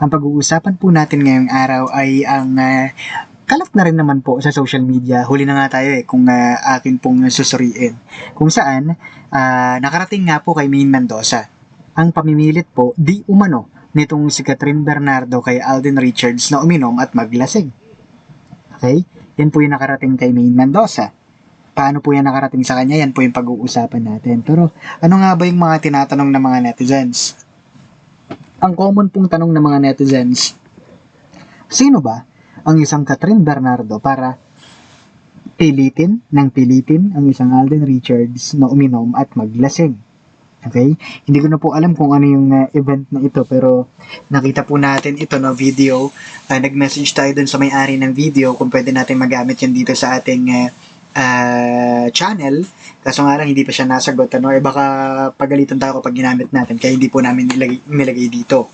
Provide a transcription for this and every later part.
Ang pag-uusapan po natin ngayong araw ay ang ah, kalat na rin naman po sa social media. Huli na nga tayo eh kung ah, akin pong susuriin. Kung saan, ah, nakarating nga po kay Maine Mendoza. Ang pamimilit po, di umano, nitong si Catherine Bernardo kay Alden Richards na uminom at maglasing. Okay? Yan po yung nakarating kay Maine Mendoza. Paano po yan nakarating sa kanya? Yan po yung pag-uusapan natin. Pero ano nga ba yung mga tinatanong ng mga netizens? Ang common pong tanong ng mga netizens, sino ba ang isang Catherine Bernardo para pilitin ng pilitin ang isang Alden Richards na uminom at maglasing. Okay? Hindi ko na po alam kung ano yung uh, event na ito pero nakita po natin ito na video. Uh, nag-message tayo dun sa may-ari ng video kung pwede natin magamit yan dito sa ating uh, uh, channel. Kaso nga lang hindi pa siya nasagot. Ano? Eh baka pagalitan tayo kapag ginamit natin kaya hindi po namin nilagay, nilagay dito.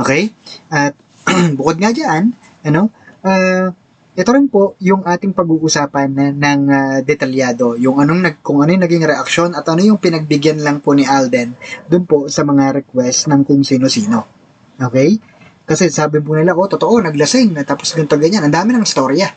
Okay? At bukod nga dyan, ano, uh, ito rin po yung ating pag-uusapan na, ng ah, detalyado, yung anong nag, kung ano yung naging reaksyon at ano yung pinagbigyan lang po ni Alden dun po sa mga request ng kung sino-sino. Okay? Kasi sabi po nila, oh, totoo, naglasing, na tapos ganito ganyan. Ang dami ng storya.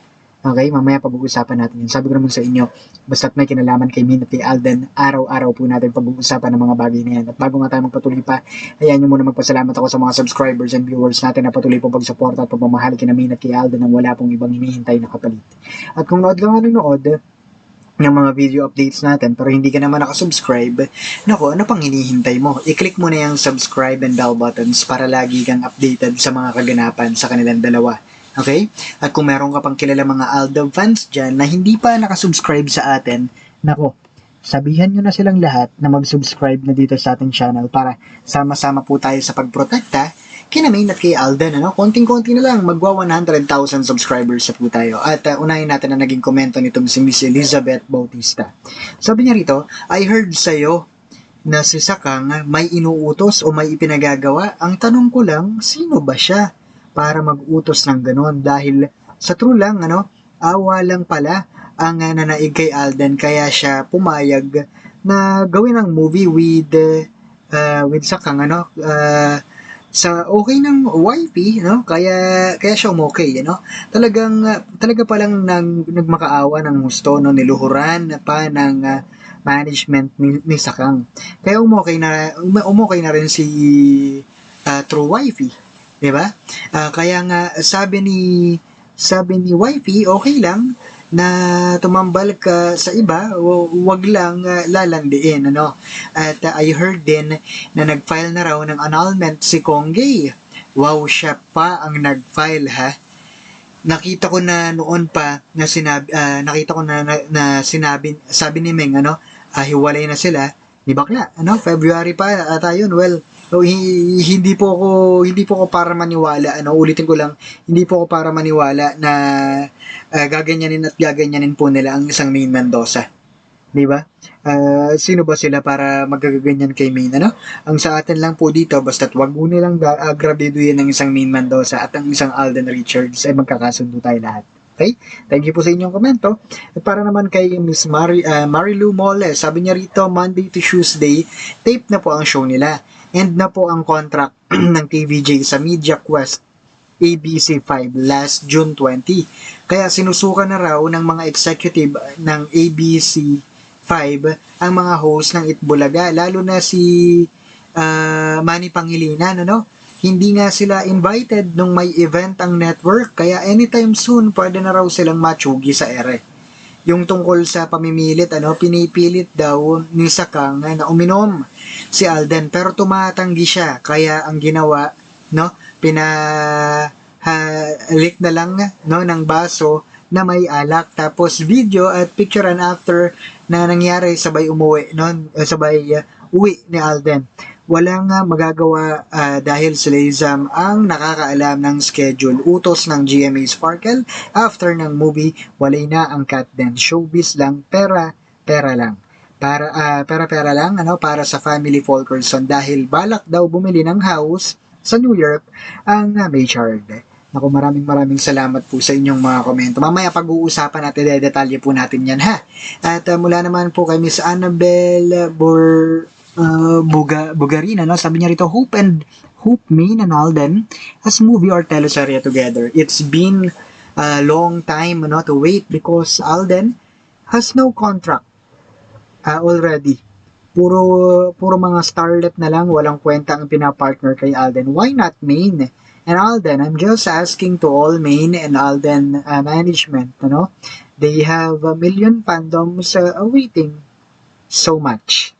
Okay, mamaya pag-uusapan natin yun. Sabi ko naman sa inyo, basta't may kinalaman kay Min at kay Alden, araw-araw po natin pag-uusapan ng mga bagay na yan. At bago nga tayo magpatuloy pa, hayaan nyo muna magpasalamat ako sa mga subscribers and viewers natin na patuloy pong pagsuporta at pagmamahal kina Min at kay Alden nang wala pong ibang hinihintay na kapalit. At kung nood ka nga nanonood, ng mga video updates natin pero hindi ka naman nakasubscribe, nako, ano pang hinihintay mo? I-click mo na yung subscribe and bell buttons para lagi kang updated sa mga kaganapan sa kanilang dalawa. Okay? At kung meron ka pang kilala mga Aldo fans dyan na hindi pa nakasubscribe sa atin, nako, sabihan nyo na silang lahat na mag-subscribe na dito sa ating channel para sama-sama po tayo sa pagprotekta kina Maine at kay Alden, ano? Konting-konti na lang, magwa 100,000 subscribers na po tayo. At uh, unahin natin na naging komento nitong si Miss Elizabeth Bautista. Sabi niya rito, I heard sa'yo na si Sakang may inuutos o may ipinagagawa. Ang tanong ko lang, sino ba siya para mag-utos ng ganon? Dahil sa true lang, ano, awa lang pala ang uh, nanaig kay Alden kaya siya pumayag na gawin ang movie with uh, with Sakang, ano, uh, sa okay ng YP, no? Kaya kaya siya umokay, no? Talagang uh, talaga pa lang nang nagmakaawa ng gusto no niluhuran pa ng uh, management ni, ni Sakang. Kaya umokay na um, umokay na rin si uh, True Wifey, 'di ba? Uh, kaya nga sabi ni sabi ni Wifey, okay lang na tumambal ka sa iba, wag lang uh, lalandiin, ano. At uh, I heard din na nag-file na raw ng annulment si Kongay. Wow, siya pa ang nag-file, ha? Nakita ko na noon pa na sinabi, uh, nakita ko na, na, na sinabi, sabi ni Meng, ano, uh, hiwalay na sila, ni Bakla, ano, February pa ata yun, well, So, hindi po ako hindi po ako para maniwala ano ulitin ko lang hindi po ako para maniwala na uh, gaganyanin at gaganyanin po nila ang isang Main Mendoza. 'Di ba? Uh, sino ba sila para magaganyan kay Main ano? Ang sa atin lang po dito basta't wag mo nilang agrabiduhin ng isang Main Mendoza at ang isang Alden Richards ay magkakasundo tayo lahat. Okay? Thank you po sa inyong komento. At para naman kay Miss Mari, uh, Marilu Mole, sabi niya rito, Monday to Tuesday, tape na po ang show nila. End na po ang contract ng TVJ sa Media Quest ABC5 last June 20. Kaya sinusukan na raw ng mga executive ng ABC5 ang mga host ng Itbulaga, lalo na si uh, Manny Pangilinan, ano? Hindi nga sila invited nung may event ang network, kaya anytime soon pwede na raw silang matsugi sa ere yung tungkol sa pamimilit, ano, pinipilit daw ni Sakang na uminom si Alden pero tumatanggi siya. Kaya ang ginawa, no, pinahalik na lang no ng baso na may alak tapos video at picture and after na nangyari sabay umuwi no sabay uh, uwi ni Alden walang ah, magagawa ah, dahil si Lizam ang nakakaalam ng schedule utos ng GMA Sparkle after ng movie walay na ang cut din showbiz lang pera pera lang para ah, pera pera lang ano para sa family Fulkerson dahil balak daw bumili ng house sa New York ang uh, Maychard. Naku, maraming maraming salamat po sa inyong mga komento. Mamaya pag-uusapan natin, detalye po natin yan ha. At uh, mula naman po kay Miss Annabelle Bur uh, Buga, Bugarina, no? sabi niya rito, Hope and Hope Main and Alden as movie or teleserye together. It's been a long time no, to wait because Alden has no contract uh, already. Puro puro mga starlet na lang, walang kwenta ang pinapartner kay Alden. Why not Main? And Alden, I'm just asking to all Main and Alden uh, management, ano? They have a million fandoms uh, awaiting so much.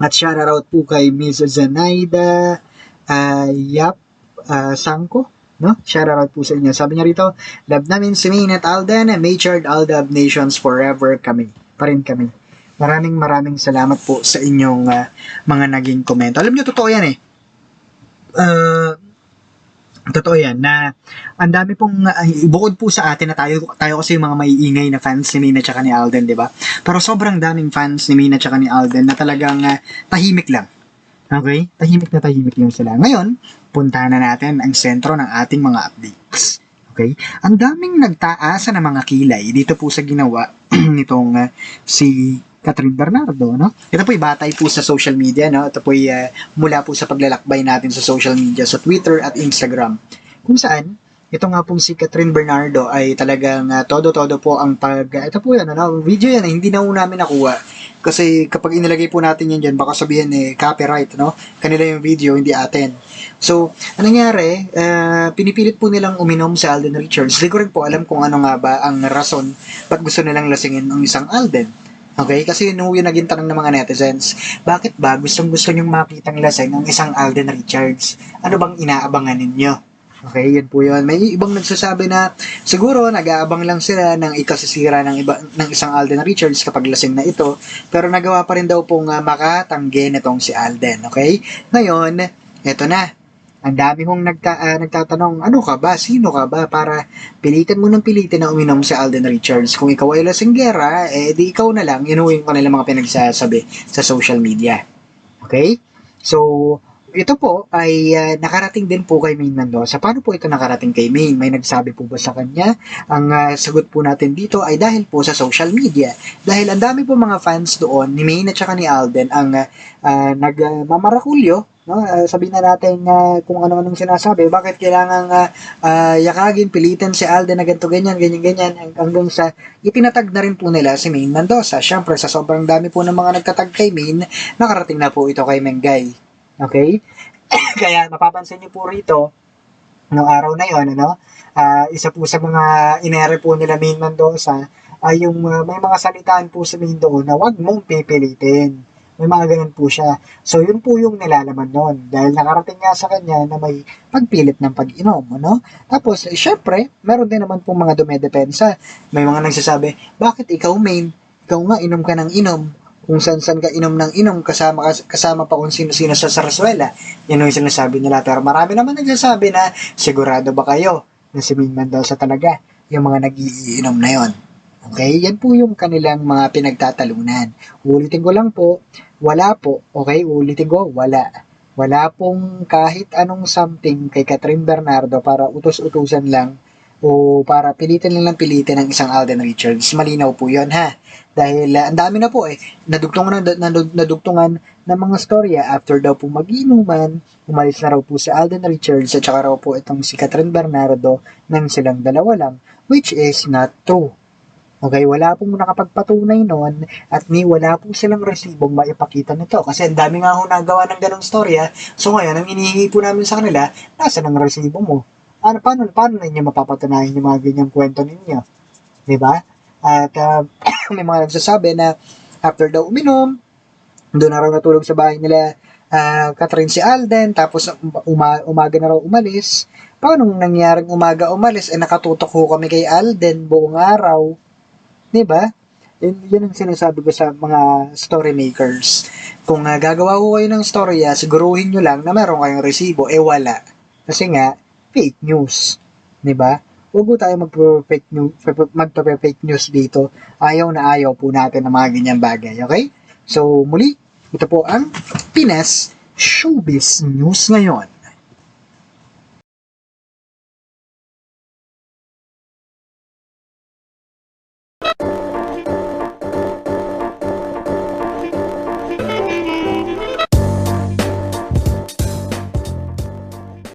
At shout out po kay Miss Zenaida uh, Yap uh, Sangko. No? Shout out po sa inyo. Sabi niya rito, love namin si Main at Alden, matured Aldab Nations forever kami. Pa rin kami. Maraming maraming salamat po sa inyong uh, mga naging komento. Alam niyo, totoo yan eh. Uh, totoo yan na ang dami pong uh, bukod po sa atin na tayo tayo kasi yung mga maiingay na fans ni Mina tsaka ni Alden, 'di ba? Pero sobrang daming fans ni Mina tsaka ni Alden na talagang uh, tahimik lang. Okay? Tahimik na tahimik lang sila. Ngayon, puntahan na natin ang sentro ng ating mga updates. Okay? Ang daming nagtaasa ng mga kilay dito po sa ginawa nitong uh, si Catherine Bernardo, no? Ito po batay po sa social media, no? Ito po uh, mula po sa paglalakbay natin sa social media, sa Twitter at Instagram. Kung saan, ito nga pong si Catherine Bernardo ay talagang uh, todo-todo po ang pag... ito po yan, ano? Video yan, eh, hindi na po namin nakuha. Kasi kapag inilagay po natin yan dyan, baka sabihin eh, copyright, no? Kanila yung video, hindi atin. So, anong nangyari, uh, pinipilit po nilang uminom si Alden Richards. Hindi ko rin po alam kung ano nga ba ang rason ba't gusto nilang lasingin ang isang Alden. Okay? Kasi yun yung naging tanong ng mga netizens. Bakit ba gustong gusto nyong makitang lasing ng isang Alden Richards? Ano bang inaabangan ninyo? Okay, yun po yun. May ibang nagsasabi na siguro nag-aabang lang sila ng ikasisira ng, iba, ng isang Alden Richards kapag lasing na ito. Pero nagawa pa rin daw pong uh, makatanggi nitong si Alden. Okay? Ngayon, eto na ang dami kong nagta, uh, nagtatanong, ano ka ba? Sino ka ba? Para pilitin mo ng pilitin na uminom si Alden Richards. Kung ikaw ay lasinggera, eh di ikaw na lang, inuwi ko nila mga pinagsasabi sa social media. Okay? So, ito po ay uh, nakarating din po kay Maine Mendoza. Paano po ito nakarating kay Maine? May nagsabi po ba sa kanya? Ang uh, sagot po natin dito ay dahil po sa social media. Dahil ang dami po mga fans doon ni Maine at saka ni Alden ang uh, uh, nagmamarakulyo No? Uh, sabihin na natin uh, kung ano-anong sinasabi. Bakit kailangan uh, uh, yakagin, pilitin si Alden na ganito, ganyan, ganyan, ganyan, hanggang sa itinatag na rin po nila si Maine Mendoza. Siyempre, sa sobrang dami po ng mga nagtatag kay Maine, nakarating na po ito kay Mengay. Okay? Kaya mapapansin niyo po rito, noong araw na yon ano, uh, isa po sa mga inere po nila Maine Mendoza, ay yung uh, may mga salitaan po sa Maine doon na wag mong pipilitin. May mga ganun po siya. So, yun po yung nilalaman nun. Dahil nakarating nga sa kanya na may pagpilit ng pag-inom, ano? Tapos, eh, syempre, meron din naman po mga dumedepensa. May mga nagsasabi, bakit ikaw main? Ikaw nga, inom ka ng inom. Kung saan-saan ka inom ng inom, kasama, kasama pa kung sino-sino sa sarsuela. Yan yung sinasabi nila. Pero marami naman nagsasabi na, sigurado ba kayo na si Min Mendoza talaga yung mga nagiinom na yon. Okay, yan po yung kanilang mga pinagtatalunan. Ulitin ko lang po, wala po. Okay, ulitin ko, wala. Wala pong kahit anong something kay Catherine Bernardo para utos-utusan lang o para pilitin lang pilitin ng isang Alden Richards. Malinaw po yon ha. Dahil uh, ang dami na po eh, nadugtungan, na, nadugtungan ng mga storya after daw po maginuman, umalis na raw po si Alden Richards at saka raw po itong si Catherine Bernardo nang silang dalawa lang, which is not true. Okay, wala pong nakapagpatunay noon at ni wala po silang resibong maipakita nito. Kasi ang dami nga ho nagawa ng ganong storya. So ngayon, ang inihingi po namin sa kanila, nasa ng resibo mo? Ano, paano, paano ninyo mapapatunayan yung mga ganyang kwento ninyo? Ba? At uh, may mga nagsasabi na after daw uminom, doon na raw natulog sa bahay nila uh, Catherine si Alden, tapos uma, umaga na raw umalis. Paano nangyaring umaga umalis? Eh nakatutok ho kami kay Alden buong araw 'di ba? Yun, yun ang sinasabi ko sa mga story makers. Kung ah, gagawa ko kayo ng storya, siguruhin nyo lang na meron kayong resibo. Eh wala. Kasi nga, fake news. ba? Huwag po tayo magpa-fake news, magpa-fake news dito. Ayaw na ayaw po natin ng mga ganyan bagay. Okay? So, muli, ito po ang Pinas Showbiz News ngayon.